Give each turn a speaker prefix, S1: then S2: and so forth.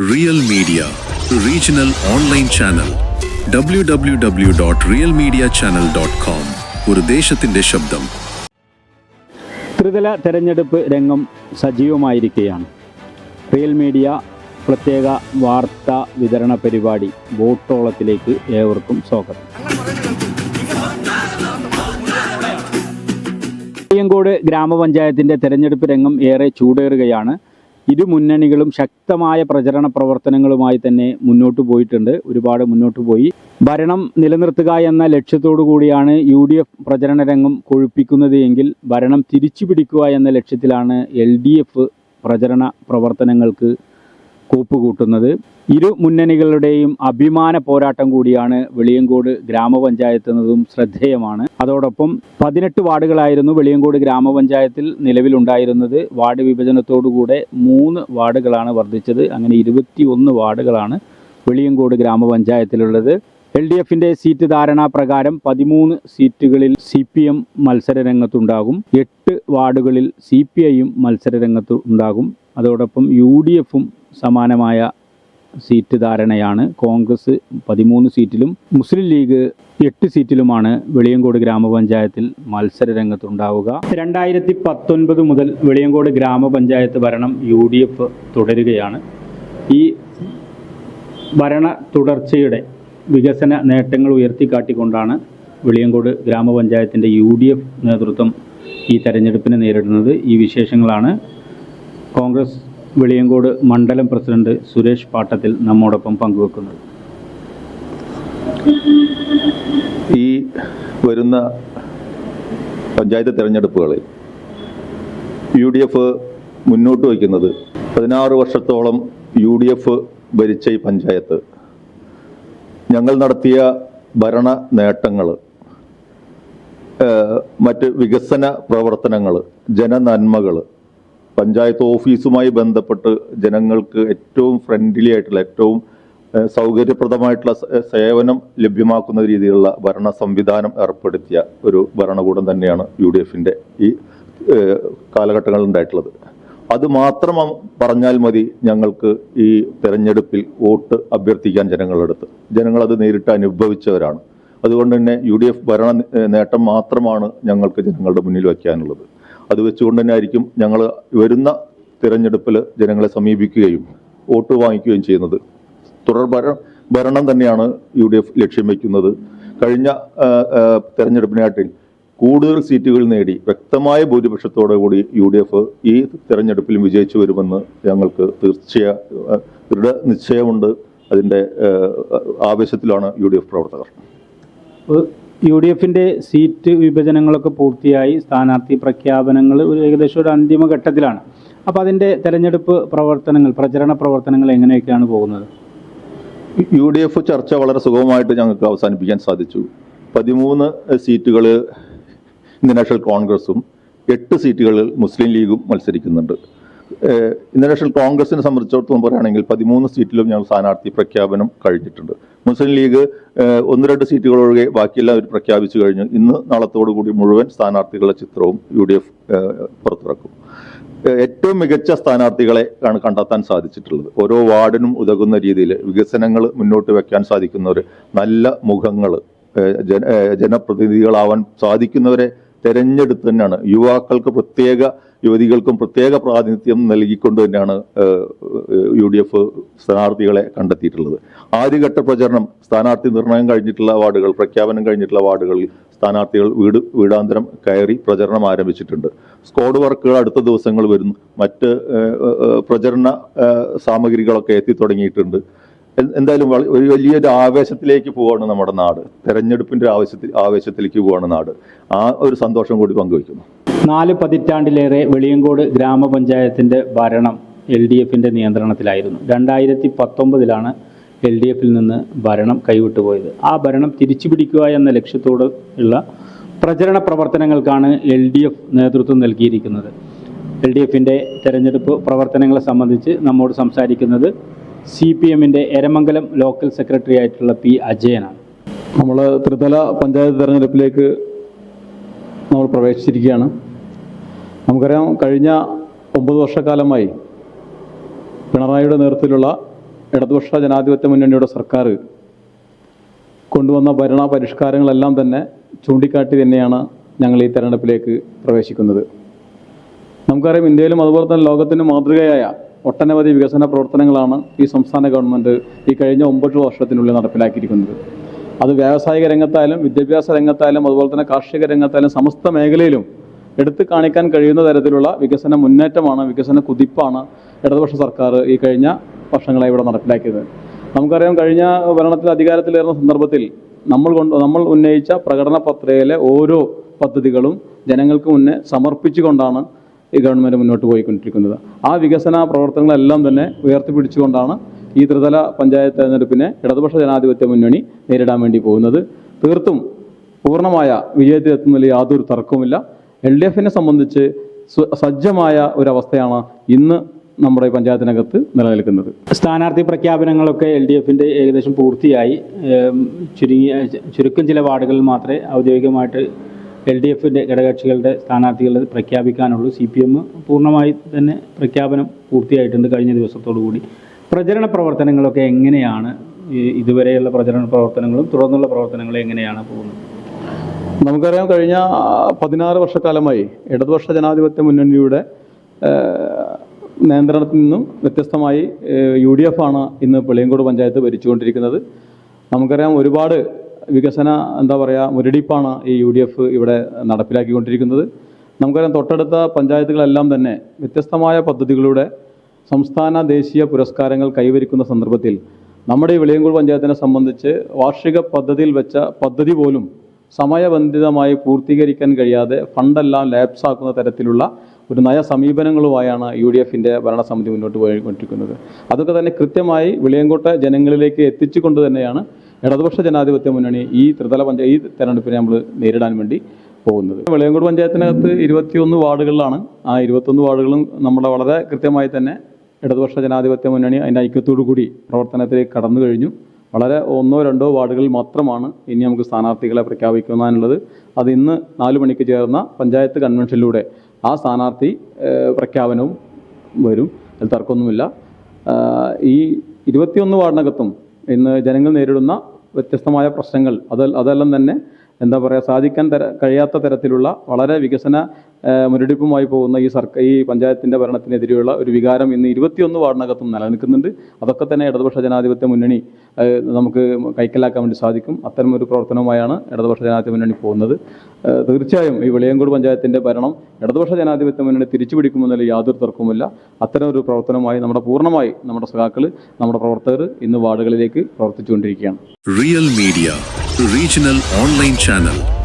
S1: Real real media channel dot com ഒരു ദേശത്തിന്റെ ശബ്ദം.
S2: ത്രിതല തെരഞ്ഞെടുപ്പ് രംഗം സജീവമായിരിക്കുകയാണ്. റിയൽ മീഡിയ പ്രത്യേക വാർത്താ വിതരണ പരിപാടി വോട്ടോളത്തിലേക്ക് ഏവർക്കും സ്വാഗതം. അയ്യങ്കോട് ഗ്രാമപഞ്ചായത്തിന്റെ തെരഞ്ഞെടുപ്പ് രംഗം ഏറെ ചൂടേറുകയാണ്. ഇരു മുന്നണികളും ശക്തമായ പ്രചരണ പ്രവർത്തനങ്ങളുമായി തന്നെ മുന്നോട്ട് പോയിട്ടുണ്ട്. ഒരുപാട് മുന്നോട്ട് പോയി. ഭരണം നിലനിർത്തുക എന്ന ലക്ഷ്യത്തോടു കൂടിയാണ് യു ഡി എഫ് പ്രചരണ രംഗം കൊഴുപ്പിക്കുന്നത് എങ്കിൽ ഭരണം തിരിച്ചു പിടിക്കുക എന്ന ലക്ഷ്യത്തിലാണ് എൽ ഡി എഫ് പ്രചരണ പ്രവർത്തനങ്ങൾക്ക് കൂപ്പുകൂട്ടുന്നത്. ഇരു മുന്നണികളുടെയും അഭിമാന പോരാട്ടം കൂടിയാണ് വെളിയങ്കോട് ഗ്രാമപഞ്ചായത്ത് എന്നതും ശ്രദ്ധേയമാണ്. അതോടൊപ്പം പതിനെട്ട് വാർഡുകളായിരുന്നു വെളിയങ്കോട് ഗ്രാമപഞ്ചായത്തിൽ നിലവിലുണ്ടായിരുന്നത്. വാർഡ് വിഭജനത്തോടുകൂടെ മൂന്ന് വാർഡുകളാണ് വർദ്ധിച്ചത്. അങ്ങനെ ഇരുപത്തി വാർഡുകളാണ് വെളിയങ്കോട് ഗ്രാമപഞ്ചായത്തിലുള്ളത്. എൽ ഡി എഫിന്റെ സീറ്റ് ധാരണാ പ്രകാരം പതിമൂന്ന് സീറ്റുകളിൽ സി പി എം മത്സര രംഗത്തുണ്ടാകും എട്ട് വാർഡുകളിൽ സി പി ഐയും മത്സര അതോടൊപ്പം യു ഡി എഫും സമാനമായ സീറ്റ് ധാരണയാണ്. കോൺഗ്രസ് പതിമൂന്ന് സീറ്റിലും മുസ്ലിം ലീഗ് എട്ട് സീറ്റിലുമാണ് വെളിയങ്കോട് ഗ്രാമപഞ്ചായത്തിൽ മത്സര രംഗത്തുണ്ടാവുക രണ്ടായിരത്തി പത്തൊൻപത് മുതൽ വെളിയങ്കോട് ഗ്രാമപഞ്ചായത്ത് ഭരണം യു ഡി എഫ് തുടരുകയാണ്. ഈ ഭരണ തുടർച്ചയുടെ വികസന നേട്ടങ്ങൾ ഉയർത്തിക്കാട്ടിക്കൊണ്ടാണ് വെളിയങ്കോട് ഗ്രാമപഞ്ചായത്തിന്റെ യു ഡി എഫ് നേതൃത്വം ഈ തെരഞ്ഞെടുപ്പിനെ നേരിടുന്നത്. ഈ വിശേഷങ്ങളാണ്. കോൺഗ്രസ് വെളിയങ്കോട് മണ്ഡലം പ്രസിഡന്റ് സുരേഷ് പാട്ടത്തിൽ നമ്മോടൊപ്പം പങ്കുവെക്കുന്നത്.
S3: ഈ വരുന്ന പഞ്ചായത്ത് തിരഞ്ഞെടുപ്പുകളിൽ യു ഡി എഫ് മുന്നോട്ട് വയ്ക്കുന്നത് പതിനാറ് വർഷത്തോളം യു ഡി എഫ് ഭരിച്ച ഈ പഞ്ചായത്ത്. ഞങ്ങൾ നടത്തിയ ഭരണ നേട്ടങ്ങൾ മറ്റ് വികസന പ്രവർത്തനങ്ങൾ ജനനന്മകൾ പഞ്ചായത്ത് ഓഫീസുമായി ബന്ധപ്പെട്ട് ജനങ്ങൾക്ക് ഏറ്റവും ഫ്രണ്ട്ലി ആയിട്ടുള്ള ഏറ്റവും സൗകര്യപ്രദമായിട്ടുള്ള സേവനം ലഭ്യമാക്കുന്ന രീതിയിലുള്ള ഭരണ സംവിധാനം ഏർപ്പെടുത്തിയ ഒരു ഭരണകൂടം തന്നെയാണ് യു ഡി എഫിന്റെ ഈ കാലഘട്ടങ്ങളിൽ ഉണ്ടായിട്ടുള്ളത്. അത് മാത്രം പറഞ്ഞാൽ മതി ഞങ്ങൾക്ക് ഈ തെരഞ്ഞെടുപ്പിൽ വോട്ട് അഭ്യർത്ഥിക്കാൻ ജനങ്ങളെടുത്ത് ജനങ്ങൾ അത് നേരിട്ട് അനുഭവിച്ചവരാണ്. അതുകൊണ്ട് തന്നെ യു ഡി എഫ് ഭരണ നേട്ടം മാത്രമാണ് ഞങ്ങൾക്ക് ജനങ്ങളുടെ മുന്നിൽ വയ്ക്കാനുള്ളത്. അത് വെച്ചുകൊണ്ട് തന്നെ ആയിരിക്കും ഞങ്ങൾ വരുന്ന തിരഞ്ഞെടുപ്പിൽ ജനങ്ങളെ സമീപിക്കുകയും വോട്ട് വാങ്ങിക്കുകയും ചെയ്യുന്നത്. തുടർ ഭരണം തന്നെയാണ് യു ഡി എഫ് ലക്ഷ്യം വയ്ക്കുന്നത് കഴിഞ്ഞ തെരഞ്ഞെടുപ്പിനായിട്ട് കൂടുതൽ സീറ്റുകൾ നേടി വ്യക്തമായ ഭൂരിപക്ഷത്തോടെ കൂടി യു ഡി എഫ് ഈ തെരഞ്ഞെടുപ്പിലും വിജയിച്ചു വരുമെന്ന് ഞങ്ങൾക്ക് തീർച്ചയ ആ, ദൃഢ നിശ്ചയമുണ്ട്. അതിന്റെ ആവേശത്തിലാണ് യു ഡി എഫ് പ്രവർത്തകർ.
S2: യു ഡി എഫിന്റെ സീറ്റ് വിഭജനങ്ങളൊക്കെ പൂർത്തിയായി സ്ഥാനാർത്ഥി പ്രഖ്യാപനങ്ങൾ ഒരു ഏകദേശം ഒരു അന്തിമ ഘട്ടത്തിലാണ്. അപ്പോൾ അതിന്റെ തെരഞ്ഞെടുപ്പ് പ്രവർത്തനങ്ങൾ പ്രചരണ പ്രവർത്തനങ്ങൾ എങ്ങനെയൊക്കെയാണ് പോകുന്നത്?
S3: യു ഡി എഫ് ചർച്ച വളരെ സുഗമമായിട്ട് ഞങ്ങൾക്ക് അവസാനിപ്പിക്കാൻ സാധിച്ചു. പതിമൂന്ന് സീറ്റുകൾ ഇന്ത്യൻ നാഷണൽ കോൺഗ്രസും എട്ട് സീറ്റുകളിൽ മുസ്ലിം ലീഗും മത്സരിക്കുന്നുണ്ട്. ഇന്ത്യൻ നാഷണൽ കോൺഗ്രസിനെ സംബന്ധിച്ചിടത്തോളം പറയുകയാണെങ്കിൽ പതിമൂന്ന് സീറ്റിലും ഞങ്ങൾ സ്ഥാനാർത്ഥി പ്രഖ്യാപനം കഴിഞ്ഞിട്ടുണ്ട്. മുസ്ലിം ലീഗ് ഒന്ന് രണ്ട് സീറ്റുകൾ ഒഴികെ ബാക്കിയെല്ലാം അവർ പ്രഖ്യാപിച്ചു കഴിഞ്ഞു. ഇന്ന് നാളത്തോടു കൂടി മുഴുവൻ സ്ഥാനാർത്ഥികളുടെ ചിത്രവും യു ഡി എഫ് പുറത്തിറക്കും. ഏറ്റവും മികച്ച സ്ഥാനാർത്ഥികളെ ആണ് കണ്ടെത്താൻ സാധിച്ചിട്ടുള്ളത്. ഓരോ വാർഡിനും ഉതകുന്ന രീതിയിൽ വികസനങ്ങൾ മുന്നോട്ട് വെക്കാൻ സാധിക്കുന്നവർ നല്ല മുഖങ്ങൾ ജന ജനപ്രതിനിധികളാവാൻ സാധിക്കുന്നവരെ തെരഞ്ഞെടുത്ത് തന്നെയാണ്. യുവാക്കൾക്ക് പ്രത്യേക യുവതികൾക്കും പ്രത്യേക പ്രാതിനിധ്യം നൽകിക്കൊണ്ട് തന്നെയാണ് യു ഡി എഫ് സ്ഥാനാർത്ഥികളെ കണ്ടെത്തിയിട്ടുള്ളത്. ആദ്യഘട്ട പ്രചരണം സ്ഥാനാർത്ഥി നിർണയം കഴിഞ്ഞിട്ടുള്ള വാർഡുകൾ പ്രഖ്യാപനം കഴിഞ്ഞിട്ടുള്ള വാർഡുകളിൽ സ്ഥാനാർത്ഥികൾ വീട് വീടാന്തരം കയറി പ്രചരണം ആരംഭിച്ചിട്ടുണ്ട്. സ്കോഡ് വർക്കുകൾ അടുത്ത ദിവസങ്ങൾ വരുന്നു. മറ്റ് പ്രചരണ സാമഗ്രികളൊക്കെ എത്തി തുടങ്ങിയിട്ടുണ്ട് എ- എന്തായാലും ഒരു വലിയൊരു ആവേശത്തിലേക്ക് പോവാണ് നമ്മുടെ നാട്. തെരഞ്ഞെടുപ്പിന്റെ ആവേശത്തിൽ ആവേശത്തിലേക്ക് പോവാണ് നാട്. ആ ഒരു സന്തോഷം കൂടി പങ്കുവയ്ക്കുന്നു.
S2: നാല് പതിറ്റാണ്ടിലേറെ വെളിയങ്കോട് ഗ്രാമപഞ്ചായത്തിന്റെ ഭരണം എൽ ഡി എഫിന്റെ നിയന്ത്രണത്തിലായിരുന്നു. രണ്ടായിരത്തി പത്തൊമ്പതിലാണ് എൽ ഡി എഫിൽ നിന്ന് ഭരണം കൈവിട്ടു പോയത് ആ ഭരണം തിരിച്ചു പിടിക്കുക എന്ന ലക്ഷ്യത്തോട് ഉള്ള പ്രചരണ പ്രവർത്തനങ്ങൾക്കാണ് എൽ ഡി എഫ് നേതൃത്വം നൽകിയിരിക്കുന്നത്. എൽ ഡി എഫിന്റെ തെരഞ്ഞെടുപ്പ് പ്രവർത്തനങ്ങളെ സംബന്ധിച്ച് നമ്മോട് സംസാരിക്കുന്നത് സി പി എമ്മിന്റെ എരമംഗലം ലോക്കൽ സെക്രട്ടറി ആയിട്ടുള്ള പി അജയനാണ്.
S4: നമ്മൾ ത്രിതല പഞ്ചായത്ത് തെരഞ്ഞെടുപ്പിലേക്ക് നമ്മൾ പ്രവേശിച്ചിരിക്കുകയാണ്. നമുക്കറിയാം കഴിഞ്ഞ ഒമ്പത് വർഷക്കാലമായി പിണറായിയുടെ നേതൃത്വത്തിലുള്ള ഇടതുപക്ഷ ജനാധിപത്യ മുന്നണിയുടെ സർക്കാർ കൊണ്ടുവന്ന ഭരണ പരിഷ്കാരങ്ങളെല്ലാം തന്നെ ചൂണ്ടിക്കാട്ടി തന്നെയാണ് ഞങ്ങൾ ഈ തെരഞ്ഞെടുപ്പിലേക്ക് പ്രവേശിക്കുന്നത്. നമുക്കറിയാം ഇന്ത്യയിലും അതുപോലെ തന്നെ ലോകത്തിന് മാതൃകയായ ഒട്ടനവധി വികസന പ്രവർത്തനങ്ങളാണ് ഈ സംസ്ഥാന ഗവൺമെന്റ് ഈ കഴിഞ്ഞ ഒമ്പത് വർഷത്തിനുള്ളിൽ നടപ്പിലാക്കിയിരിക്കുന്നത്. അത് വ്യാവസായിക രംഗത്തായാലും വിദ്യാഭ്യാസ രംഗത്തായാലും അതുപോലെ തന്നെ കാർഷിക രംഗത്തായാലും സമസ്ത മേഖലയിലും എടുത്തു കാണിക്കാൻ കഴിയുന്ന തരത്തിലുള്ള വികസന മുന്നേറ്റമാണ് വികസന കുതിപ്പാണ് ഇടതുപക്ഷ സർക്കാർ ഈ കഴിഞ്ഞ വർഷങ്ങളായി ഇവിടെ നടപ്പിലാക്കിയത്. നമുക്കറിയാം കഴിഞ്ഞ ഭരണത്തിൽ അധികാരത്തിലേറുന്ന സന്ദർഭത്തിൽ നമ്മൾ കൊണ്ട് നമ്മൾ ഉന്നയിച്ച പ്രകടന പത്രികയിലെ ഓരോ പദ്ധതികളും ജനങ്ങൾക്ക് മുന്നേ സമർപ്പിച്ചുകൊണ്ടാണ് ഈ ഗവൺമെന്റ് മുന്നോട്ട് പോയിക്കൊണ്ടിരിക്കുന്നത്. ആ വികസന പ്രവർത്തനങ്ങളെല്ലാം തന്നെ ഉയർത്തിപ്പിടിച്ചുകൊണ്ടാണ് ഈ ത്രിതല പഞ്ചായത്ത് തെരഞ്ഞെടുപ്പിനെ ഇടതുപക്ഷ ജനാധിപത്യ മുന്നണി നേരിടാൻ വേണ്ടി പോകുന്നത്. തീർത്തും പൂർണമായ വിജയത്തിലെത്തുന്നതിൽ യാതൊരു തർക്കവുമില്ല. എൽ ഡി എഫിനെ സംബന്ധിച്ച് സജ്ജമായ ഒരവസ്ഥയാണ് ഇന്ന് നമ്മുടെ പഞ്ചായത്തിനകത്ത് നിലനിൽക്കുന്നത്.
S2: സ്ഥാനാർത്ഥി പ്രഖ്യാപനങ്ങളൊക്കെ എൽ ഡി എഫിന്റെ ഏകദേശം പൂർത്തിയായി. ചുരുങ്ങിയ ചുരുക്കം ചില വാർഡുകളിൽ മാത്രമേ ഔദ്യോഗികമായിട്ട് എൽ ഡി എഫിന്റെ ഘടകകക്ഷികളുടെ സ്ഥാനാർത്ഥികളെ പ്രഖ്യാപിക്കാനുള്ളൂ സി പി എം പൂർണമായി തന്നെ പ്രഖ്യാപനം പൂർത്തിയായിട്ടുണ്ട് കഴിഞ്ഞ ദിവസത്തോടു കൂടി. പ്രചരണ പ്രവർത്തനങ്ങളൊക്കെ എങ്ങനെയാണ്? ഇതുവരെയുള്ള പ്രചരണ പ്രവർത്തനങ്ങളും തുടർന്നുള്ള പ്രവർത്തനങ്ങളും എങ്ങനെയാണ് പോകുന്നത്?
S4: നമുക്കറിയാം കഴിഞ്ഞ പതിനാറ് വർഷക്കാലമായി ഇടതുപക്ഷ ജനാധിപത്യ മുന്നണിയുടെ നിയന്ത്രണത്തിൽ നിന്നും വ്യത്യസ്തമായി യു ഡി എഫ് ആണ് ഇന്ന് പിളിയങ്കോട് പഞ്ചായത്ത് ഭരിച്ചുകൊണ്ടിരിക്കുന്നത്. നമുക്കറിയാം ഒരുപാട് വികസന എന്താ പറയുക മുരടിപ്പാണ് ഈ യു ഡി എഫ് ഇവിടെ നടപ്പിലാക്കിക്കൊണ്ടിരിക്കുന്നത്. നമുക്കറിയാം തൊട്ടടുത്ത പഞ്ചായത്തുകളെല്ലാം തന്നെ വ്യത്യസ്തമായ പദ്ധതികളുടെ സംസ്ഥാന ദേശീയ പുരസ്കാരങ്ങൾ കൈവരിക്കുന്ന സന്ദർഭത്തിൽ നമ്മുടെ ഈ വെളിയങ്കോട് പഞ്ചായത്തിനെ സംബന്ധിച്ച് വാർഷിക പദ്ധതിയിൽ വെച്ച പദ്ധതി പോലും സമയബന്ധിതമായി പൂർത്തീകരിക്കാൻ കഴിയാതെ ഫണ്ടെല്ലാം ലാപ്സാക്കുന്ന തരത്തിലുള്ള ഒരു നയ സമീപനങ്ങളുമായാണ് യു ഡി എഫിന്റെ ഭരണസമിതി മുന്നോട്ട് പോയിക്കൊണ്ടിരിക്കുന്നത്. അതൊക്കെ തന്നെ കൃത്യമായി വെളിയങ്കോട്ടെ ജനങ്ങളിലേക്ക് എത്തിച്ചുകൊണ്ട് തന്നെയാണ് ഇടതുപക്ഷ ജനാധിപത്യ മുന്നണി ഈ ത്രിതല പഞ്ചായത്ത് ഈ തെരഞ്ഞെടുപ്പിനെ നമ്മൾ നേരിടാൻ വേണ്ടി പോകുന്നത്. വെളിയങ്കോട് പഞ്ചായത്തിനകത്ത് ഇരുപത്തിയൊന്ന് വാർഡുകളിലാണ്. ആ ഇരുപത്തൊന്ന് വാർഡുകളും നമ്മുടെ വളരെ കൃത്യമായി തന്നെ ഇടതുപക്ഷ ജനാധിപത്യ മുന്നണി അതിന്റെ ഐക്യത്തോടു കൂടി പ്രവർത്തനത്തിലേക്ക് കടന്നു കഴിഞ്ഞു. വളരെ ഒന്നോ രണ്ടോ വാർഡുകളിൽ മാത്രമാണ് ഇനി നമുക്ക് സ്ഥാനാർത്ഥികളെ പ്രഖ്യാപിക്കുവാനുള്ളത് അത് ഇന്ന് നാല് മണിക്ക് ചേർന്ന പഞ്ചായത്ത് കൺവെൻഷനിലൂടെ ആ സ്ഥാനാർത്ഥി പ്രഖ്യാപനവും വരും. അതിൽ തർക്കമൊന്നുമില്ല. ഈ ഇരുപത്തിയൊന്ന് വാർഡിനകത്തും ഇന്ന് ജനങ്ങൾ നേരിടുന്ന വ്യത്യസ്തമായ പ്രശ്നങ്ങൾ. അത് അതെല്ലാം തന്നെ എന്താ പറയുക സാധിക്കാൻ തര കഴിയാത്ത തരത്തിലുള്ള വളരെ വികസന മുരടിപ്പുമായി പോകുന്ന ഈ സർക്കാർ ഈ പഞ്ചായത്തിന്റെ ഭരണത്തിനെതിരെയുള്ള ഒരു വികാരം ഇന്ന് ഇരുപത്തിയൊന്ന് വാർഡിനകത്തും നിലനിൽക്കുന്നുണ്ട്. അതൊക്കെ തന്നെ ഇടതുപക്ഷ ജനാധിപത്യ മുന്നണി നമുക്ക് കൈക്കലാക്കാൻ വേണ്ടി സാധിക്കും. അത്തരം ഒരു പ്രവർത്തനവുമായാണ് ഇടതുപക്ഷ ജനാധിപത്യ മുന്നണി പോകുന്നത്. തീർച്ചയായും ഈ വെളിയങ്കോട് പഞ്ചായത്തിന്റെ ഭരണം ഇടതുപക്ഷ ജനാധിപത്യ മുന്നണി തിരിച്ചു പിടിക്കുമെന്നതിൽ യാതൊരു തർക്കവുമില്ല. അത്തരം ഒരു പ്രവർത്തനമായി നമ്മുടെ പൂർണമായി നമ്മുടെ സഖാക്കൾ നമ്മുടെ പ്രവർത്തകർ ഇന്ന് വാർഡുകളിലേക്ക് പ്രവർത്തിച്ചുകൊണ്ടിരിക്കുകയാണ്.
S1: Real Regional online channel